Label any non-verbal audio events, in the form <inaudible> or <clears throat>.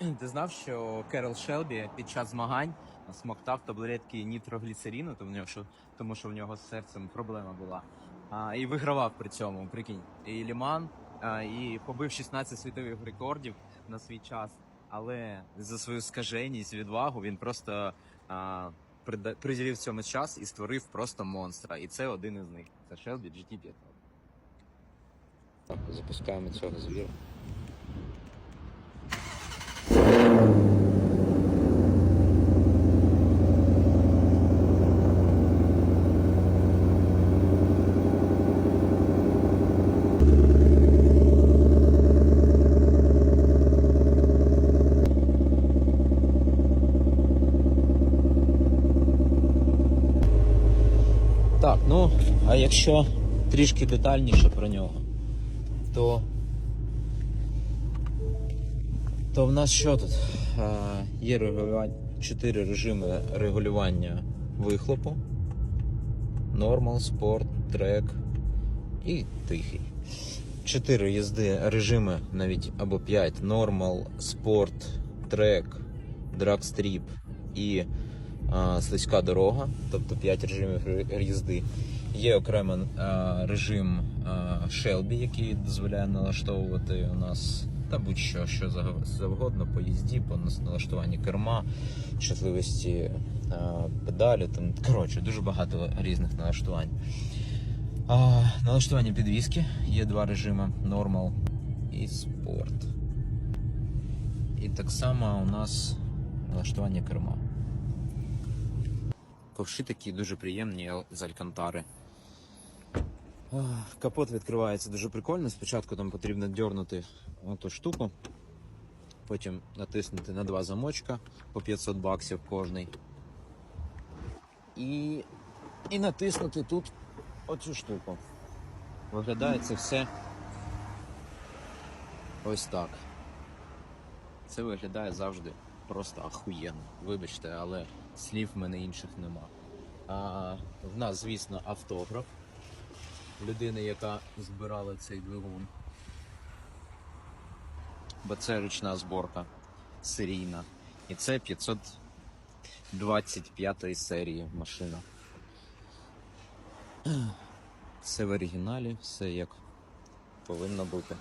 <clears throat> Ти знав, що Керол Шелбі під час змагань смоктав таблетки нітрогліцеріну, тому, що, в нього з серцем проблема була. А, і вигравав при цьому, прикинь. І Ліман, а, і побив 16 світових рекордів на свій час. Але за свою скаженість, відвагу він просто а, приділив цьому час і створив просто монстра. І це один із них. Це Шелбі GT5. Запускаємо цього звіра. Так, ну, а якщо трішки детальніше про нього, то. То в нас що тут? А, є регулювання, 4 режими регулювання вихлопу. Нормал, спорт, трек і тихий. 4 їзди режими навіть або 5. Нормал, спорт, трек, драгстріп і слизька дорога, тобто 5 режимів їзди. Є окремо режим Shelby, який дозволяє налаштовувати у нас та будь-що що завгодно по їзді, по налаштуванні керма, чутливості педалі. Там коротше дуже багато різних налаштувань. Налаштування підвіски є два режими: Normal і Sport. І так само у нас налаштування керма. Ковши такі дуже приємні з алькантари. Капот відкривається дуже прикольно. Спочатку там потрібно дьорнути оту штуку, потім натиснути на два замочка по 500 баксів кожний. І, і натиснути тут оцю штуку. Виглядає це все ось так. Це виглядає завжди просто ахуєнно. Вибачте, але слів в мене інших нема. А, в нас, звісно, автограф людини, яка збирала цей двигун. Бо це ручна зборка серійна. І це 525 серії машина. Все в оригіналі, все як повинно бути.